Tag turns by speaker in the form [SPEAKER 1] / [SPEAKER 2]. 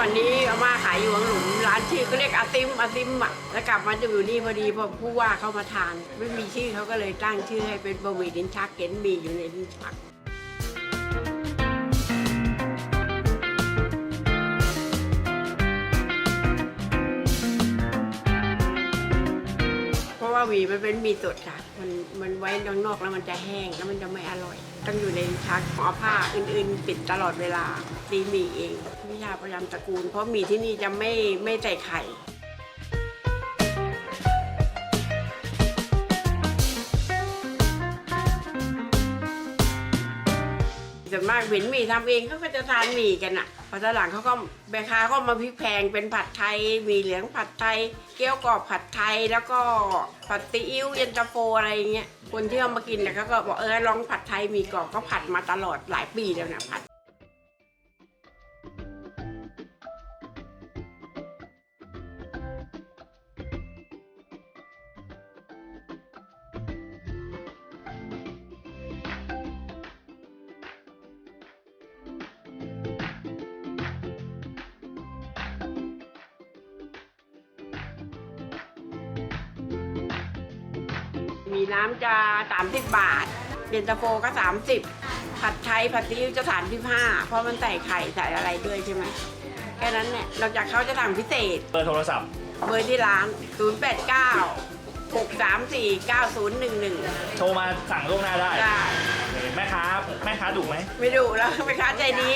[SPEAKER 1] ก่อนนี้อาม่าขายอยู่วังหลุมร้านชื่อก็เรียกอาติมอาติมอะแล้วกลับมาอยู่นี่พอดีพอผู้ว่าเข้ามาทาน ไม่มีชื่อเขาก็เลยตั้งชื่อให้เป็นบะหมี่ลิ้นชักเก็นมีอยู่ในลิ้นชัก เพราะว่าหมี่มันเป็นหมี่สดค่ะ มันมันไว้ด้างนอกแล้วมันจะแห้งแล้วมันจะไม่อร่อย ต้องอยู่ในลิ้นชักเอาผ้าอื่นๆ ปิดตลอดเวลาตีหมี่เองวิชาประจำตระกูล เพราะหมี่ที่นี่จะไม่ไม่ใส่ไข่ ส่วนมากเห็นหมี่ทำเองเขาก็จะทานหมี่กันอะพอตอนหลังเขาก็แม่ค้าก็มาพลิกแพงเป็นผัดไทยหมี่เหลืองผัดไทย เกี๊ยวกรอบผัดไทยแล้วก็ผัดซีอิ๊วเย็นตาโฟอะไรอย่างเงี้ยคนที่เอามากินเนี่ยเขาก็บอกเออลองผัดไทยหมี่กรอบก็ผัดมาตลอดหลายปีแล้วนะผัด น้ำจะ 30 บาท เย็นตาโฟก็ 30 ผัดไทยผัดซีอิ๊วจะ35เพราะมันใส่ไข่ใส่อะไรด้วยใช่ไหมแค่นั้นเนี่ยนอกจากเขาจะสั่งพิเศษ
[SPEAKER 2] เบอร์โทรศัพท์
[SPEAKER 1] เบอร์ที่ร้าน 089 634 9011
[SPEAKER 2] โทรมาสั่งล่วงหน้าได้
[SPEAKER 1] ได้
[SPEAKER 2] แม่ค้า แม่ค้าดุไหม
[SPEAKER 1] ไม่ดุแล้วไม่ค้าใจดี